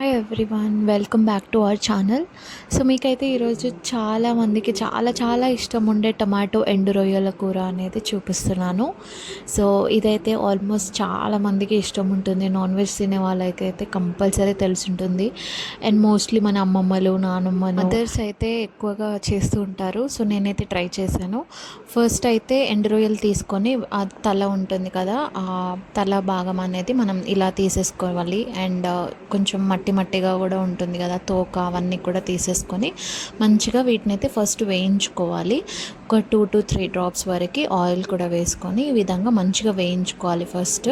Hi everyone welcome back to our channel so మీకైతే ఈరోజు చాలా మందికి చాలా చాలా ఇష్టం ఉండే టమాటో ఎండు రొయ్యల కూర అనేది చూపిస్తున్నాను. సో ఇదైతే ఆల్మోస్ట్ చాలా మందికి ఇష్టం ఉంటుంది. నాన్ వెజ్ తినే వాళ్ళకైతే అయితే కంపల్సరీ తెలిసి ఉంటుంది. అండ్ మోస్ట్లీ మన అమ్మమ్మలు నానమ్మ మదర్స్ అయితే ఎక్కువగా చేస్తూ ఉంటారు. సో నేనైతే ట్రై చేశాను. ఫస్ట్ అయితే ఎండు రొయ్యలు తీసుకొని ఆ తల ఉంటుంది కదా ఆ తల భాగం అనేది మనం ఇలా తీసేసుకోవాలి. అండ్ uh, కొంచెం మట్టి మట్టి మట్టిగా కూడా ఉంటుంది కదా తోక అవన్నీ కూడా తీసేసుకొని మంచిగా వీటిని అయితే ఫస్ట్ వేయించుకోవాలి. ఒక టూ టు త్రీ డ్రాప్స్ వరకు ఆయిల్ కూడా వేసుకొని ఈ విధంగా మంచిగా వేయించుకోవాలి ఫస్ట్.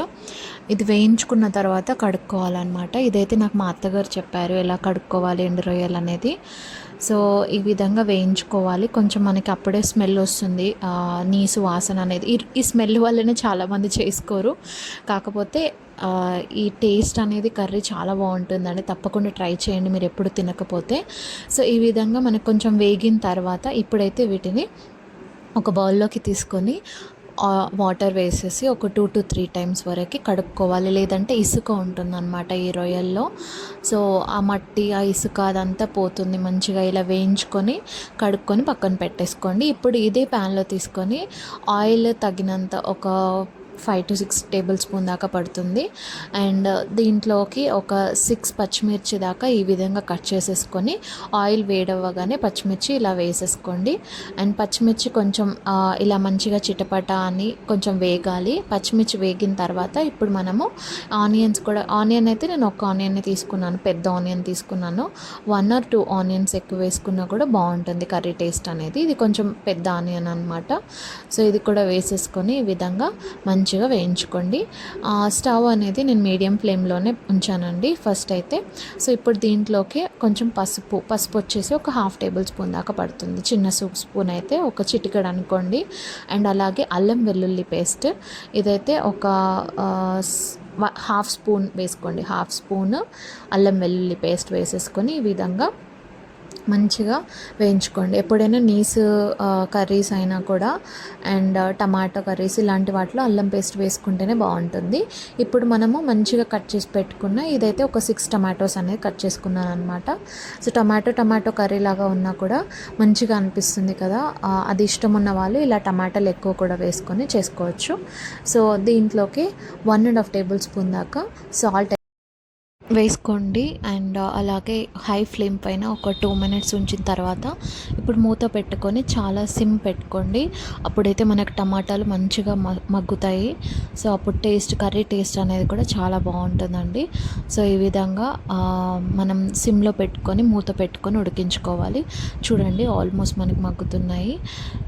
ఇది వేయించుకున్న తర్వాత కడుక్కోవాలన్నమాట. ఇదైతే నాకు మా అత్తగారు చెప్పారు ఎలా కడుక్కోవాలి ఎండు రొయ్యలు అనేది. సో ఈ విధంగా వేయించుకోవాలి. కొంచెం మనకి అప్పుడే స్మెల్ వస్తుంది. నీసు వాసన అనేది ఈ స్మెల్ వల్లనే చాలామంది చేసుకోరు. కాకపోతే ఈ టేస్ట్ అనేది కర్రీ చాలా బాగుంటుందండి. తప్పకుండా ట్రై చేయండి. మీరు ఎప్పుడు తినకపోతే. సో ఈ విధంగా మనకు కొంచెం వేగిన తర్వాత ఇప్పుడైతే వీటిని ఒక బౌల్లోకి తీసుకొని వాటర్ వేసేసి ఒక టూ టు త్రీ టైమ్స్ వరకు కడుక్కోవాలి. లేదంటే ఇసుక ఉంటుందన్నమాట ఈ రొయ్యల్లో. సో ఆ మట్టి ఆ ఇసుక అదంతా పోతుంది మంచిగా ఇలా వేయించుకొని కడుక్కొని పక్కన పెట్టేసుకోండి. ఇప్పుడు ఇదే ప్యాన్లో తీసుకొని ఆయిల్ తగినంత ఒక five to six tablespoon దాకా పడుతుంది. అండ్ దీంట్లోకి ఒక సిక్స్ పచ్చిమిర్చి దాకా ఈ విధంగా కట్ చేసేసుకొని ఆయిల్ వేడవ్వగానే పచ్చిమిర్చి ఇలా వేసేసుకోండి. అండ్ పచ్చిమిర్చి కొంచెం ఇలా మంచిగా చిటపట అని కొంచెం వేగాలి. పచ్చిమిర్చి వేగిన తర్వాత ఇప్పుడు మనము ఆనియన్స్ కూడా ఆనియన్ అయితే నేను ఒక ఆనియన్ని తీసుకున్నాను పెద్ద ఆనియన్ తీసుకున్నాను. వన్ ఆర్ టూ ఆనియన్స్ ఎక్కువ వేసుకున్నా కూడా బాగుంటుంది కర్రీ టేస్ట్ అనేది. ఇది కొంచెం పెద్ద ఆనియన్ అనమాట సో ఇది కూడా వేసేసుకొని ఈ విధంగా మంచి మంచిగా వేయించుకోండి. స్టవ్ అనేది నేను మీడియం ఫ్లేమ్లోనే ఉంచానండి ఫస్ట్ అయితే. సో ఇప్పుడు దీంట్లోకి కొంచెం పసుపు పసుపు వచ్చేసి ఒక హాఫ్ టేబుల్ స్పూన్ దాకా పడుతుంది. చిన్న సూప్ స్పూన్ అయితే ఒక చిటికడ అనుకోండి. అండ్ అలాగే అల్లం వెల్లుల్లి పేస్ట్. ఇదైతే ఒక హాఫ్ స్పూన్ వేసుకోండి. హాఫ్ స్పూన్ అల్లం వెల్లుల్లి పేస్ట్ వేసేసుకొని ఈ విధంగా మంచిగా వేయించుకోండి. ఎప్పుడైనా నీస్ కర్రీస్ అయినా కూడా అండ్ టమాటో కర్రీస్ ఇలాంటి వాటిలో అల్లం పేస్ట్ వేసుకుంటేనే బాగుంటుంది. ఇప్పుడు మనము మంచిగా కట్ చేసి పెట్టుకున్న ఇదైతే ఒక సిక్స్ టమాటోస్ అనేది కట్ చేసుకున్నాను అనమాట సో టమాటో టమాటో కర్రీ లాగా ఉన్నా కూడా మంచిగా అనిపిస్తుంది కదా. అది ఇష్టం ఉన్న వాళ్ళు ఇలా టమాటాలు ఎక్కువ కూడా వేసుకొని చేసుకోవచ్చు. సో దీంట్లోకి one and half tablespoon దాకా సాల్ట్ వేసుకోండి. అండ్ అలాగే హై ఫ్లేమ్ పైన ఒక టూ మినిట్స్ ఉంచిన తర్వాత ఇప్పుడు మూత పెట్టుకొని చాలా సిమ్ పెట్టుకోండి. అప్పుడైతే మనకు టమాటాలు మంచిగా మగ్గుతాయి. సో అప్పుడు టేస్ట్ కర్రీ టేస్ట్ అనేది కూడా చాలా బాగుంటుందండి. సో ఈ విధంగా మనం సిమ్లో పెట్టుకొని మూత పెట్టుకొని ఉడికించుకోవాలి. చూడండి ఆల్మోస్ట్ మనకి మగ్గుతున్నాయి.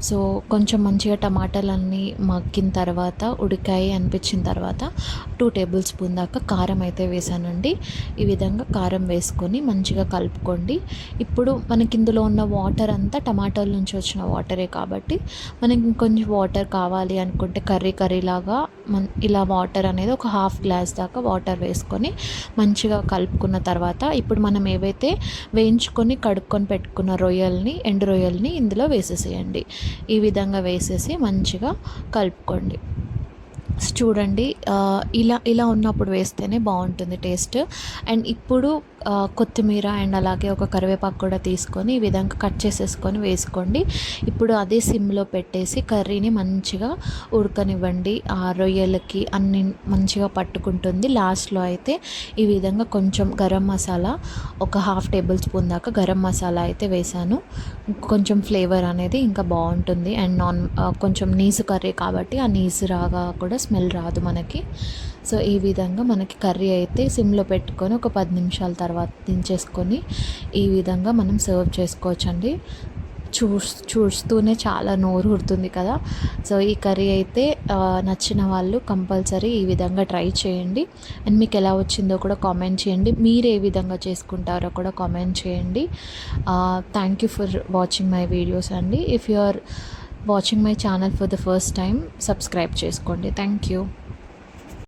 సో కొంచెం మంచిగా టమాటాలన్నీ మగ్గిన తర్వాత ఉడికాయి అనిపించిన తర్వాత టూ టేబుల్ స్పూన్ దాకా కారం అయితే వేసానండి. ఈ విధంగా కారం వేసుకొని మంచిగా కలుపుకోండి. ఇప్పుడు మనకి ఇందులో ఉన్న వాటర్ అంతా టమాటాల నుంచి వచ్చిన వాటరే కాబట్టి మనకి ఇంకొంచెం వాటర్ కావాలి అనుకుంటే కర్రీ కర్రీలాగా మన ఇలా వాటర్ అనేది ఒక హాఫ్ గ్లాస్ దాకా వాటర్ వేసుకొని మంచిగా కలుపుకున్న తర్వాత ఇప్పుడు మనం ఏవైతే వేయించుకొని కడుక్కొని పెట్టుకున్న రొయ్యల్ని ఎండు రొయ్యల్ని ఇందులో వేసేసేయండి. ఈ విధంగా వేసేసి మంచిగా కలుపుకోండి. చూడండి ఇలా ఇలా ఉన్నప్పుడు వేస్తేనే బాగుంటుంది టేస్ట్. అండ్ ఇప్పుడు కొత్తిమీర అండ్ అలాగే ఒక కరివేపాకు కూడా తీసుకొని ఈ విధంగా కట్ చేసేసుకొని వేసుకోండి. ఇప్పుడు అదే సిమ్లో పెట్టేసి కర్రీని మంచిగా ఉడకనివ్వండి. ఆ రొయ్యలకి అన్ని మంచిగా పట్టుకుంటుంది. లాస్ట్లో అయితే ఈ విధంగా కొంచెం గరం మసాలా ఒక హాఫ్ టేబుల్ స్పూన్ దాకా గరం మసాలా అయితే వేసాను కొంచెం ఫ్లేవర్ అనేది ఇంకా బాగుంటుంది. అండ్ నాన్ కొంచెం నీసు కర్రీ కాబట్టి ఆ నీసు రాగా కూడా స్మెల్ రాదు మనకి. సో ఈ విధంగా మనకి కర్రీ అయితే సిమ్లో పెట్టుకొని ఒక పది నిమిషాల తర్వాత దించేసుకొని ఈ విధంగా మనం సర్వ్ చేసుకోవచ్చండి. చూ చూస్తూనే చాలా నోరు ఉడుతుంది కదా. సో ఈ కర్రీ అయితే నచ్చిన వాళ్ళు కంపల్సరీ ఈ విధంగా ట్రై చేయండి. అండ్ మీకు ఎలా వచ్చిందో కూడా కామెంట్ చేయండి. మీరు ఏ విధంగా చేసుకుంటారో కూడా కామెంట్ చేయండి. Thank you for watching my videos అండి. If you are watching my channel for the first time subscribe చేసుకోండి. Thank you